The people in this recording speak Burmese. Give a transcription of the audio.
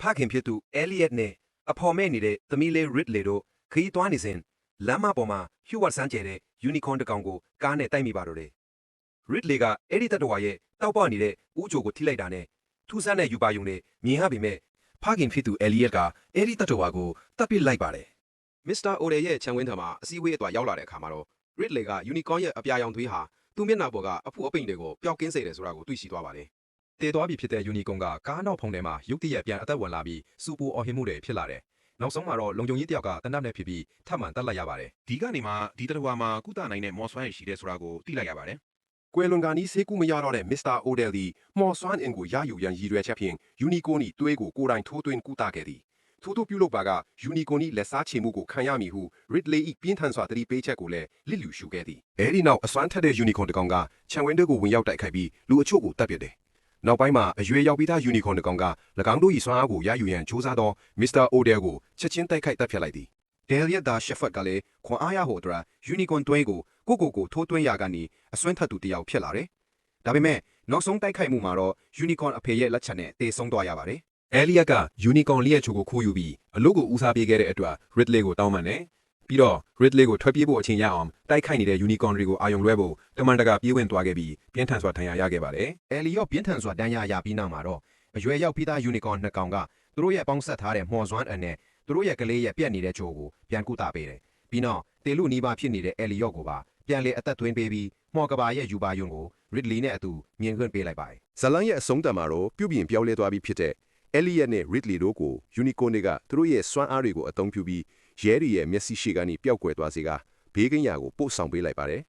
ဖခင်ဖြစ်သူအဲလီယက်နဲ့အဖော်မဲ့နေတဲ့သမီးလေးရစ်လေတို့ခရီးသွားနေစဉ်လမ်းမပေါ်မှာဟျူဝတ်ဆန်းကျဲတဲ့ယူနီကွန်တစ်ကောင်ကိုကားနဲ့တိုက်မိပါတော့တယ်ရစ်လေကအဲ့ဒီတတဝါရဲ့တောက်ပနေတဲ့ဦးချိုကိုထိလိုက်တာနဲ့ထူးဆန်းတဲ့ယူပါယုံနဲ့မြင်ရပေမဲ့ဖခင်ဖြစ်သူအဲလီယက်ကအဲ့ဒီတတဝါကိုတပ်ပစ်လိုက်ပါတယ်မစ္စတာအိုဒယ်ရဲ့ခြံဝင်းထံမှာအစည်းအဝေးအတွက်ရောက်လာတဲ့အခါမှာတော့ရစ်လေကယူနီကောင်းရဲ့အပြာရောင်သွေးဟာသူ့မျက်နှာပေါ်ကအဖူအပိန်တွေကိုပျောက်ကင်းစေတယ်ဆိုတာကိုတွေ့ရှိသွားပါတယ် တည်သွားပြီဖြစ်တဲ့ယူနီကွန်ကကားနောက်ဖုံထဲမှာရုတ်တရက်ပြန်အသက်ဝင်လာပြီးစူပူအော်ဟစ်မှုတွေဖြစ်လာတယ်။နောက်ဆုံးမှာတော့လုံခြုံရေးတယောက်ကတနတ်နဲ့ဖြစ်ပြီးထပ်မံတက်လိုက်ရပါတယ်ဒီကနေမှဒီတရဝါမှာကုသနိုင်တဲ့မော်ဆွမ်းရရှိတဲ့ဆိုတာကိုသိလိုက်ရပါတယ်ကွယ်လွန်ကနီးဆေးကူမရတော့တဲ့မစ္စတာအိုဒယ်သည်မော်ဆွမ်းအင်ကိုရယူရန်ရည်ရွယ်ချက်ဖြင့်ယူနီကိုနီတွဲကိုကိုယ်တိုင်ထိုးသွင်းကူတာခဲ့သည်ထို့သို့ပြုလုပ်ပါကယူနီကိုနီလက်စားချေမှုကိုခံရမည်ဟုရစ်လေ၏ပြင်းထန်စွာတတိပေးချက်ကိုလည်းလစ်လျူရှုခဲ့သည်အဲဒီနောက်အစွမ်းထက်တဲ့ယူနီကွန်တစ်ကောင်ကခြံဝင်းတွေကိုဝင်ရောက်တိုက်ခိုက်ပြီးလူအချို့ကိုတပ်ပစ်တယ် နောက်ပိုင်းမှာအရွယ်ရောက်ပြီးသားယူနီကွန်တစ်ကောင်က၎င်းတို့၏စွမ်းအားကိုရယူရန်ကြိုးစားသောမစ္စတာအိုဒယ်ကိုချက်ချင်းတိုက်ခိုက်တပ်ဖြတ်လိုက်သည်ဒယ်လီယက်သားရှက်ဖတ်ကလည်းခွန်အားရဟိုအတွက်ယူနီကွန်တွဲကိုကိုကိုကိုထိုးသွင်းရာကနေအစွမ်းထက်သူတစ်ယောက်ဖြစ်လာတယ်ဒါပေမဲ့နောက်ဆုံးတိုက်ခိုက်မှုမှာတော့ယူနီကွန်အဖေရဲ့လက်ချက်နဲ့တေဆုံးသွားရပါတယ်။အဲလီယက်ကယူနီကွန်လီရဲ့ချိုကိုခိုးယူပြီးအလုပ်ကိုဦးစားပေးခဲ့တဲ့အတွက်ရစ်လေကိုတောင်းပန်တယ်။ ပြီးတော့ရစ်လေကိုထွက်ပြေးဖို့အချိန်ရအောင်တိုက်ခိုက်နေတဲ့ယူနီကွန်တွေကိုအာရုံလွှဲဖို့တမန်တကာပြေးဝင်သွားခဲ့ပြီးပြင်းထန်စွာထန်ရာရခဲ့ပါတယ်။အဲလီယော့ပြင်းထန်စွာတန်းရရပြီးနောက်မှာတော့အရွယ်ရောက်ပြီးသားယူနီကွန်နှစ်ကောင်ကသူတို့ရဲ့ပေါင်းဆက်ထားတဲ့မှော်စွမ်းအန်နဲ့သူတို့ရဲ့ကလေးရဲ့ပြက်နေတဲ့ချိုကိုပြန်ကုတာပေးတယ်။ပြီးနောက်တေလူနီးပါးဖြစ်နေတဲ့အဲလီယော့ကိုပါပြန်လေအသက်သွင်းပေးပြီးမှော်ကဘာရဲ့ယူပါယွန်းကိုရစ်လီနဲ့အတူမြင်ခွင့်ပေးလိုက်ပါတယ်ဇလန်ရဲ့အဆုံးတန်မှာတော့ပြုပြင်ပြောင်းလဲသွားပြီးဖြစ်တဲ့ အဲလီယက်နဲ့ရစ်လီတို့ကိုယူနီကွန်တွေကသူတို့ရဲ့စွမ်းအားတွေကိုအသုံးပြုပြီးရဲတွေရဲ့မျက်စိရှိကနေပျောက်ကွယ်သွားစေကဘေးကင်းရာကိုပို့ဆောင်ပေးလိုက်ပါတယ်